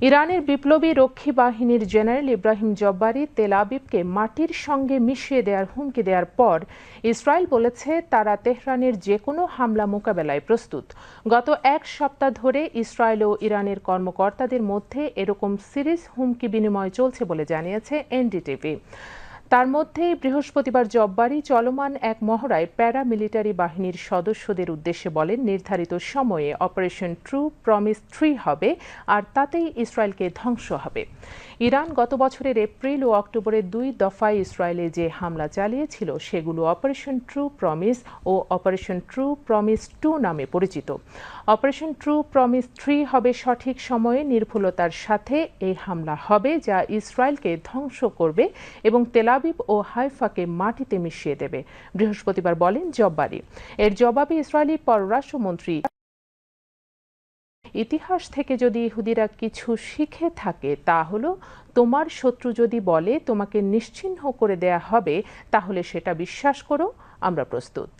ইরানের বিপ্লবী রক্ষী বাহিনীর জেনারেল ইব্রাহিম জব্বারি তেল আবিবকে মাটির সঙ্গে মিশিয়ে দেওয়ার হুমকি দেওয়ার পর ইসরায়েল বলেছে তারা তেহরানের যে কোনো হামলা মোকাবেলায় প্রস্তুত। গত এক সপ্তাহ ধরে ইসরায়েল ও ইরানের কর্মকর্তাদের মধ্যে এরকম সিরিজ হুমকি বিনিময় চলছে বলে জানিয়েছে এনডিটিভি। তার মধ্যেই বৃহস্পতিবার জব্বারি চলমান এক মহড়ায় প্যারামিলিটারি বাহিনীর সদস্যদের উদ্দেশ্যে বলেন, নির্ধারিত সময়ে অপারেশন ট্রু প্রমিস থ্রি হবে আর তাতেই ইসরায়েলকে ধ্বংস হবে। ইরান গত বছরের এপ্রিল ও অক্টোবরে দুই দফায় ইসরায়েলে যে হামলা চালিয়েছিল, সেগুলো অপারেশন ট্রু প্রমিস ও অপারেশন ট্রু প্রমিস টু নামে পরিচিত। অপারেশন ট্রু প্রমিস থ্রি হবে সঠিক সময়ে, নির্ভুলতার সাথে এই হামলা হবে যা ইসরায়েলকে ধ্বংস করবে এবং তেলাবিব ও হাইফাকে মাটিতে মিশিয়ে দেবে। বৃহস্পতিবার বলেন জব্বারি। এর জবাবে ইসরায়েলি পররাষ্ট্রমন্ত্রী ইতিহাস থেকে যদি ইহুদিরা কিছু শিখে থাকে, তা হলো, তোমার শত্রু যদি বলে তোমাকে নিশ্চিহ্ন করে দেয়া হবে, তাহলে সেটা বিশ্বাস করো, আমরা প্রস্তুত।